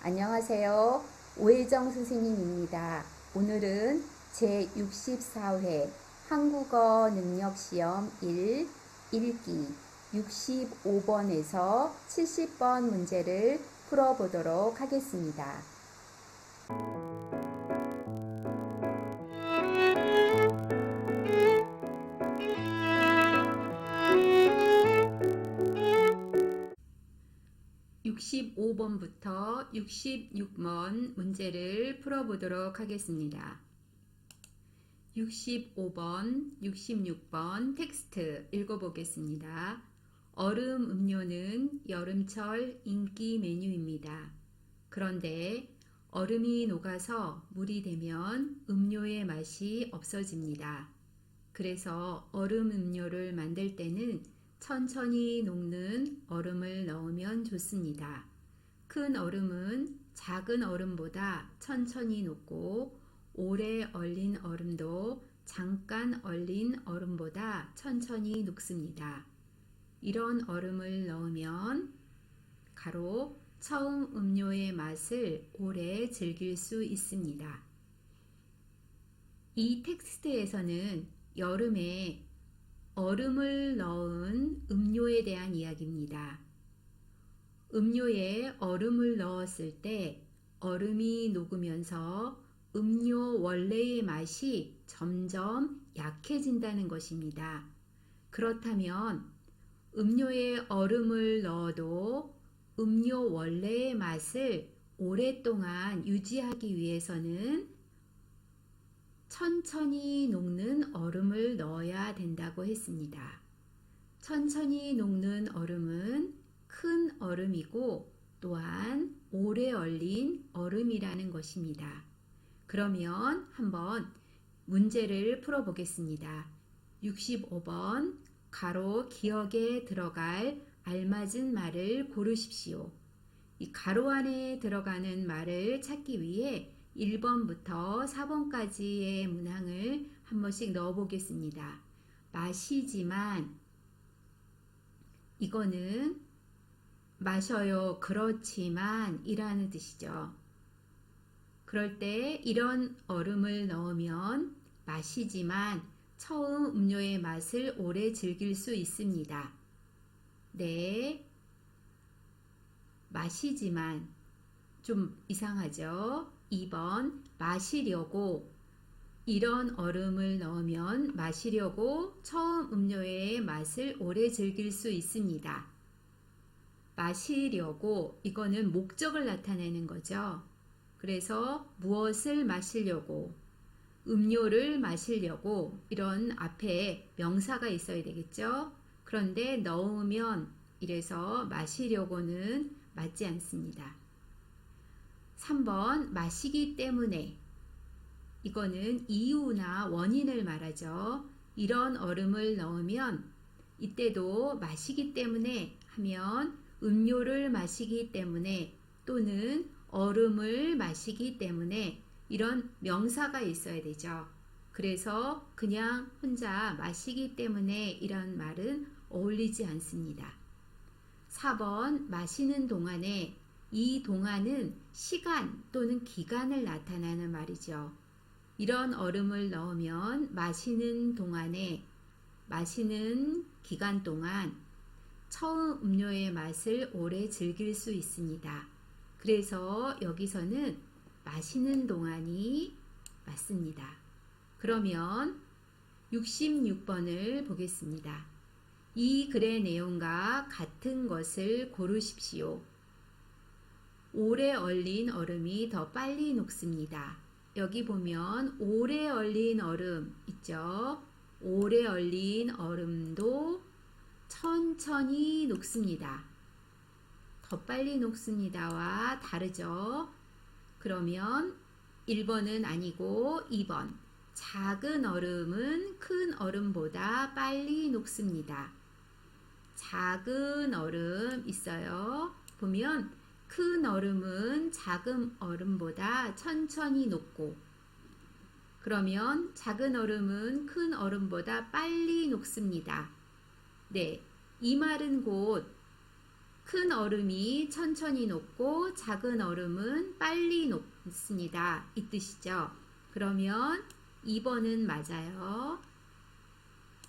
안녕하세요. 오혜정 선생님입니다. 오늘은 제64회 한국어 능력시험 1 읽기 65번에서 70번 문제를 풀어보도록 하겠습니다. (65번부터) (66번) 문제를 풀어보도록 하겠습니다. 65번, 66번 텍스트 읽어보겠습니다. 얼음 음료는 여름철 인기 메뉴입니다. 그런데 얼음이 녹아서 물이 되면 음료의 맛이 없어집니다. 그래서 얼음 음료를 만들 때는 천천히 녹는 얼음을 넣으면 좋습니다. 큰 얼음은 작은 얼음보다 천천히 녹고 오래 얼린 얼음도 잠깐 얼린 얼음보다 천천히 녹습니다. 이런 얼음을 넣으면 가로 처음 음료의 맛을 오래 즐길 수 있습니다. 이 텍스트에서는 여름에 얼음을 넣은 음료에 대한 이야기입니다. 음료에 얼음을 넣었을 때 얼음이 녹으면서 음료 원래의 맛이 점점 약해진다는 것입니다. 그렇다면 음료에 얼음을 넣어도 음료 원래의 맛을 오랫동안 유지하기 위해서는 천천히 녹는 얼음을 넣어야 된다고 했습니다. 천천히 녹는 얼음은 큰 얼음이고 또한 오래 얼린 얼음이라는 것입니다. 그러면 한번 문제를 풀어보겠습니다. 65번 가로 기억에 들어갈 알맞은 말을 고르십시오. 이 가로 안에 들어가는 말을 찾기 위해 1번부터 4번까지의 문항을 한 번씩 넣어 보겠습니다. 마시지만 이거는 마셔요. 그렇지만 이라는 뜻이죠. 그럴 때 이런 얼음을 넣으면 마시지만 처음 음료의 맛을 오래 즐길 수 있습니다. 네. 마시지만 좀 이상하죠? 2번 마시려고 이런 얼음을 넣으면 마시려고 처음 음료의 맛을 오래 즐길 수 있습니다. 마시려고 이거는 목적을 나타내는 거죠. 그래서 무엇을 마시려고 음료를 마시려고 이런 앞에 명사가 있어야 되겠죠. 그런데 넣으면 이래서 마시려고는 맞지 않습니다. 3번 마시기 때문에 이거는 이유나 원인을 말하죠. 이런 얼음을 넣으면 이때도 마시기 때문에 하면 음료를 마시기 때문에 또는 얼음을 마시기 때문에 이런 명사가 있어야 되죠. 그래서 그냥 혼자 마시기 때문에 이런 말은 어울리지 않습니다. 4번 마시는 동안에 이 동안은 시간 또는 기간을 나타나는 말이죠. 이런 얼음을 넣으면 마시는 동안에 마시는 기간 동안 처음 음료의 맛을 오래 즐길 수 있습니다. 그래서 여기서는 마시는 동안이 맞습니다. 그러면 66번을 보겠습니다. 이 글의 내용과 같은 것을 고르십시오. 오래 얼린 얼음이 더 빨리 녹습니다. 여기 보면 오래 얼린 얼음 있죠? 오래 얼린 얼음도 천천히 녹습니다. 더 빨리 녹습니다와 다르죠? 그러면 1번은 아니고 2번. 작은 얼음은 큰 얼음보다 빨리 녹습니다. 작은 얼음 있어요. 보면 큰 얼음은 작은 얼음보다 천천히 녹고 그러면 작은 얼음은 큰 얼음보다 빨리 녹습니다. 네, 이 말은 곧 큰 얼음이 천천히 녹고 작은 얼음은 빨리 녹습니다. 이 뜻이죠. 그러면 2번은 맞아요.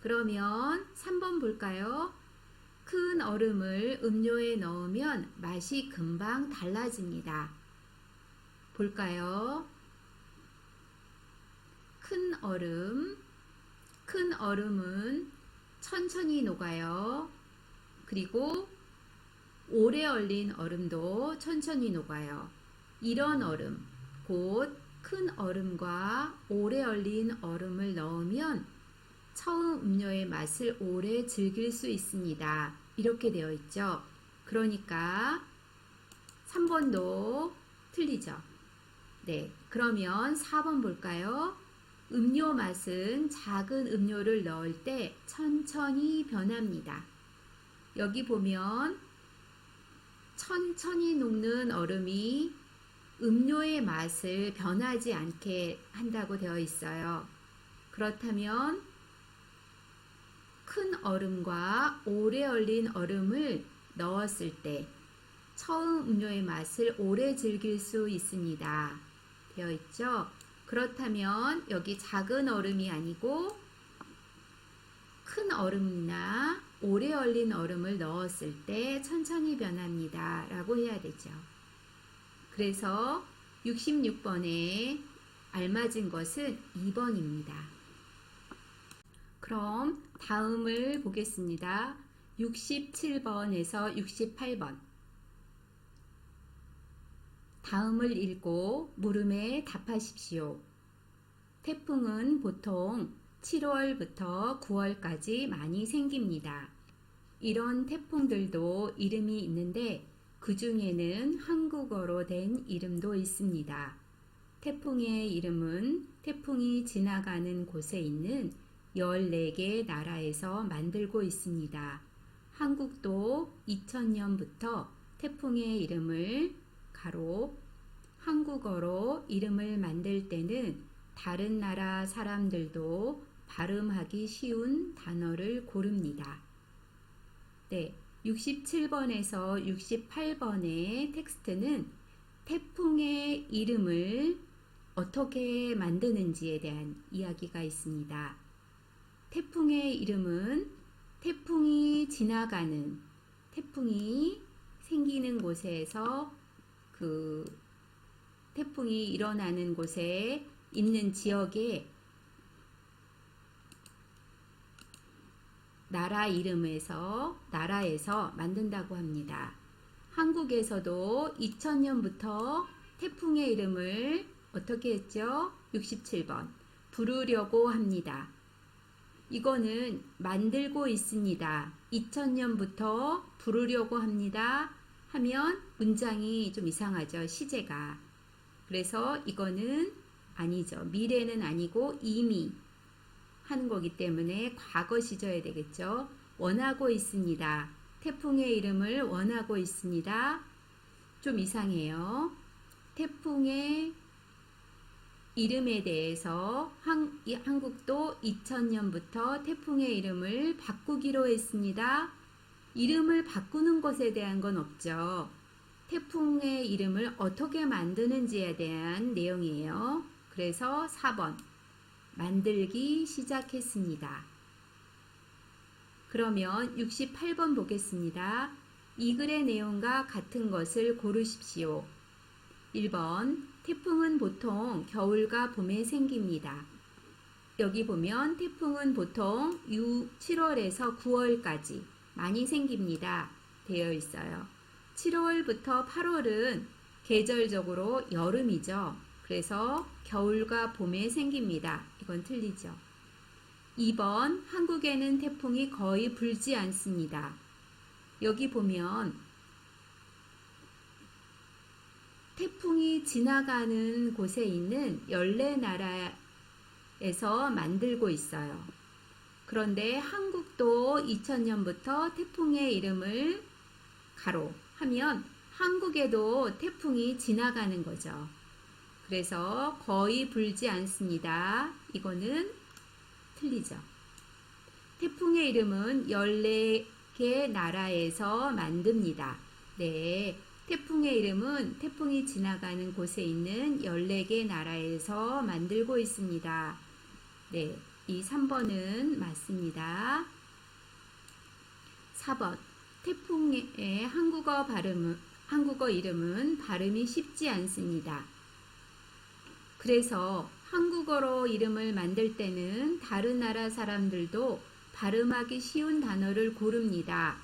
그러면 3번 볼까요? 큰 얼음을 음료에 넣으면 맛이 금방 달라집니다. 볼까요? 큰 얼음, 큰 얼음은 천천히 녹아요. 그리고 오래 얼린 얼음도 천천히 녹아요. 이런 얼음, 곧 큰 얼음과 오래 얼린 얼음을 넣으면 처음 음료의 맛을 오래 즐길 수 있습니다. 이렇게 되어 있죠. 그러니까 3번도 틀리죠. 네, 그러면 4번 볼까요? 음료 맛은 작은 음료를 넣을 때 천천히 변합니다. 여기 보면 천천히 녹는 얼음이 음료의 맛을 변하지 않게 한다고 되어 있어요. 그렇다면 큰 얼음과 오래 얼린 얼음을 넣었을 때 처음 음료의 맛을 오래 즐길 수 있습니다. 되어 있죠? 그렇다면 여기 작은 얼음이 아니고 큰 얼음이나 오래 얼린 얼음을 넣었을 때 천천히 변합니다. 라고 해야 되죠. 그래서 66번에 알맞은 것은 2번입니다. 그럼 다음을 보겠습니다. 67번에서 68번. 다음을 읽고 물음에 답하십시오. 태풍은 보통 7월부터 9월까지 많이 생깁니다. 이런 태풍들도 이름이 있는데 그 중에는 한국어로 된 이름도 있습니다. 태풍의 이름은 태풍이 지나가는 곳에 있는 14개 나라에서 만들고 있습니다. 한국도 2000년부터 태풍의 이름을 가로 한국어로 이름을 만들 때는 다른 나라 사람들도 발음하기 쉬운 단어를 고릅니다. 네, 67번에서 68번의 텍스트는 태풍의 이름을 어떻게 만드는지에 대한 이야기가 있습니다. 태풍의 이름은 태풍이 지나가는 태풍이 생기는 곳에서 그 태풍이 일어나는 곳에 있는 지역에 나라 이름에서 나라에서 만든다고 합니다. 한국에서도 2000년부터 태풍의 이름을 어떻게 했죠? 67번. 부르려고 합니다. 이거는 만들고 있습니다. 2000년부터 부르려고 합니다. 하면 문장이 좀 이상하죠. 시제가. 그래서 이거는 아니죠. 미래는 아니고 이미 하는 거기 때문에 과거 시져야 되겠죠. 원하고 있습니다. 태풍의 이름을 원하고 있습니다. 좀 이상해요. 태풍의 이름에 대해서 한, 한국도 2000년부터 태풍의 이름을 바꾸기로 했습니다. 이름을 바꾸는 것에 대한 건 없죠. 태풍의 이름을 어떻게 만드는지에 대한 내용이에요. 그래서 4번. 만들기 시작했습니다. 그러면 68번 보겠습니다. 이 글의 내용과 같은 것을 고르십시오. 1번. 태풍은 보통 겨울과 봄에 생깁니다. 여기 보면 태풍은 보통 6, 7월에서 9월까지 많이 생깁니다. 되어 있어요. 7월부터 8월은 계절적으로 여름이죠. 그래서 겨울과 봄에 생깁니다. 이건 틀리죠. 2번 한국에는 태풍이 거의 불지 않습니다. 여기 보면 태풍이 지나가는 곳에 있는 14나라에서 만들고 있어요. 그런데 한국도 2000년부터 태풍의 이름을 가로 하면 한국에도 태풍이 지나가는 거죠. 그래서 거의 불지 않습니다. 이거는 틀리죠. 태풍의 이름은 14개 나라에서 만듭니다. 네. 태풍의 이름은 태풍이 지나가는 곳에 있는 14개 나라에서 만들고 있습니다. 네. 이 3번은 맞습니다. 4번. 태풍의 한국어 발음은, 한국어 이름은 발음이 쉽지 않습니다. 그래서 한국어로 이름을 만들 때는 다른 나라 사람들도 발음하기 쉬운 단어를 고릅니다.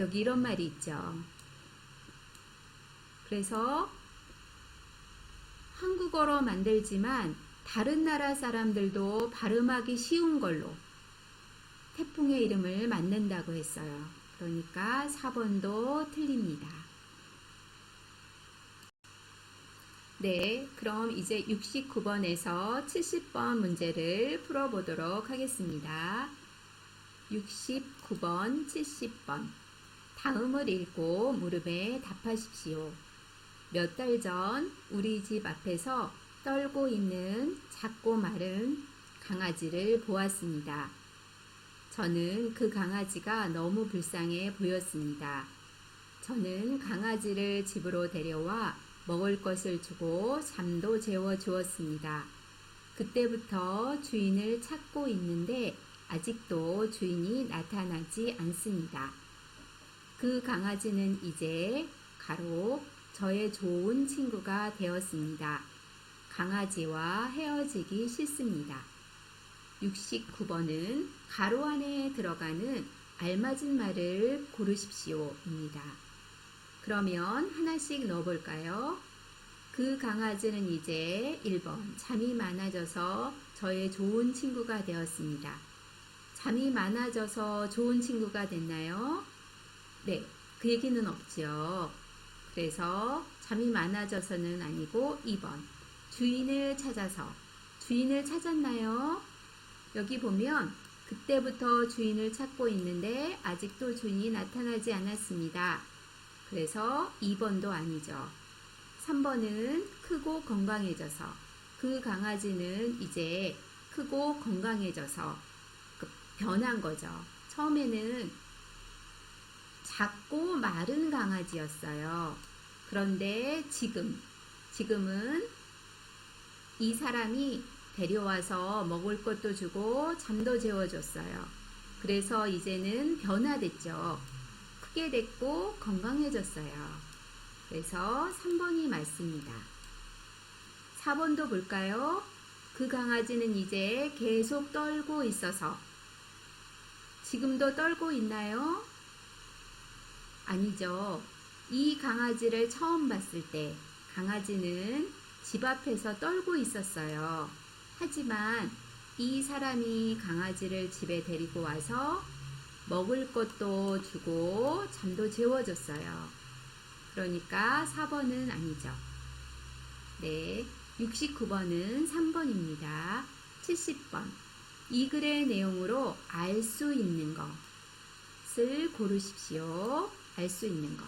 여기 이런 말이 있죠. 그래서 한국어로 만들지만 다른 나라 사람들도 발음하기 쉬운 걸로 태풍의 이름을 만든다고 했어요. 그러니까 4번도 틀립니다. 네, 그럼 이제 69번에서 70번 문제를 풀어보도록 하겠습니다. 69번, 70번. 다음을 읽고 무릎에 답하십시오. 몇 달 전 우리 집 앞에서 떨고 있는 작고 마른 강아지를 보았습니다. 저는 그 강아지가 너무 불쌍해 보였습니다. 저는 강아지를 집으로 데려와 먹을 것을 주고 잠도 재워 주었습니다. 그때부터 주인을 찾고 있는데 아직도 주인이 나타나지 않습니다. 그 강아지는 이제 가로 저의 좋은 친구가 되었습니다. 강아지와 헤어지기 싫습니다. 69번은 가로 안에 들어가는 알맞은 말을 고르십시오입니다. 그러면 하나씩 넣어볼까요? 그 강아지는 이제 1번 잠이 많아져서 저의 좋은 친구가 되었습니다. 잠이 많아져서 좋은 친구가 됐나요? 네, 그 얘기는 없죠. 그래서 잠이 많아져서는 아니고 2번 주인을 찾아서 주인을 찾았나요? 여기 보면 그때부터 주인을 찾고 있는데 아직도 주인이 나타나지 않았습니다. 그래서 2번도 아니죠. 3번은 크고 건강해져서 그 강아지는 이제 크고 건강해져서 그 변한 거죠. 처음에는 작고 마른 강아지였어요. 그런데 지금, 지금은 이 사람이 데려와서 먹을 것도 주고 잠도 재워줬어요. 그래서 이제는 변화됐죠. 크게 됐고 건강해졌어요. 그래서 3번이 맞습니다. 4번도 볼까요? 그 강아지는 이제 계속 떨고 있어서 지금도 떨고 있나요? 아니죠. 이 강아지를 처음 봤을 때 강아지는 집 앞에서 떨고 있었어요. 하지만 이 사람이 강아지를 집에 데리고 와서 먹을 것도 주고 잠도 재워줬어요. 그러니까 4번은 아니죠. 네. 69번은 3번입니다. 70번. 이 글의 내용으로 알 수 있는 것을 고르십시오. 알 수 있는 것.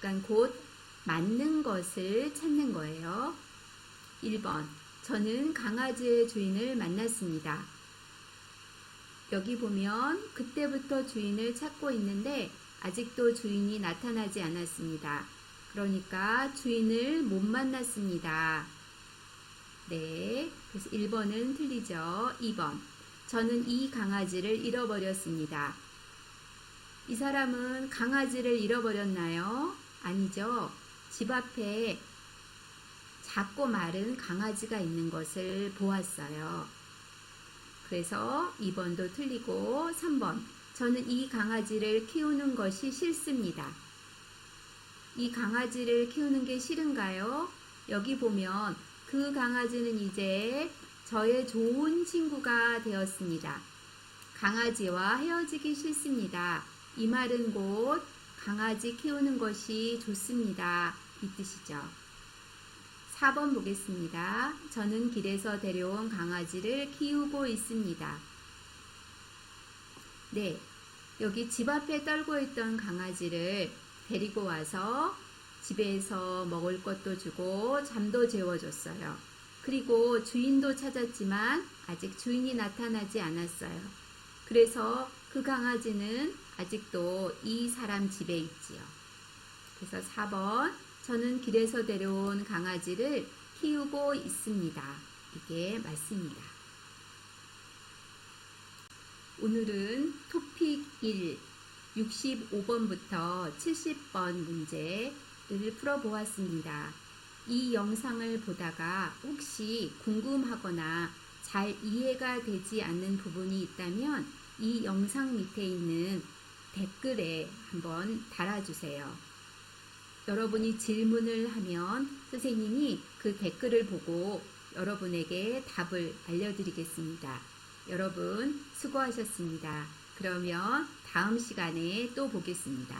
그러니까 곧 맞는 것을 찾는 거예요. 1번. 저는 강아지의 주인을 만났습니다. 여기 보면 그때부터 주인을 찾고 있는데 아직도 주인이 나타나지 않았습니다. 그러니까 주인을 못 만났습니다. 네. 그래서 1번은 틀리죠. 2번. 저는 이 강아지를 잃어버렸습니다. 이 사람은 강아지를 잃어버렸나요? 아니죠. 집 앞에 작고 마른 강아지가 있는 것을 보았어요. 그래서 2번도 틀리고 3번. 저는 이 강아지를 키우는 것이 싫습니다. 이 강아지를 키우는 게 싫은가요? 여기 보면 그 강아지는 이제 저의 좋은 친구가 되었습니다. 강아지와 헤어지기 싫습니다. 이 말은 곧 강아지 키우는 것이 좋습니다. 이 뜻이죠. 4번 보겠습니다. 저는 길에서 데려온 강아지를 키우고 있습니다. 네. 여기 집 앞에 떨고 있던 강아지를 데리고 와서 집에서 먹을 것도 주고 잠도 재워줬어요. 그리고 주인도 찾았지만 아직 주인이 나타나지 않았어요. 그래서 그 강아지는 아직도 이 사람 집에 있지요. 그래서 4번 저는 길에서 데려온 강아지를 키우고 있습니다. 이게 맞습니다. 오늘은 토픽 1 65번부터 70번 문제를 풀어보았습니다. 이 영상을 보다가 혹시 궁금하거나 잘 이해가 되지 않는 부분이 있다면 이 영상 밑에 있는 댓글에 한번 달아주세요. 여러분이 질문을 하면 선생님이 그 댓글을 보고 여러분에게 답을 알려드리겠습니다. 여러분 수고하셨습니다. 그러면 다음 시간에 또 보겠습니다.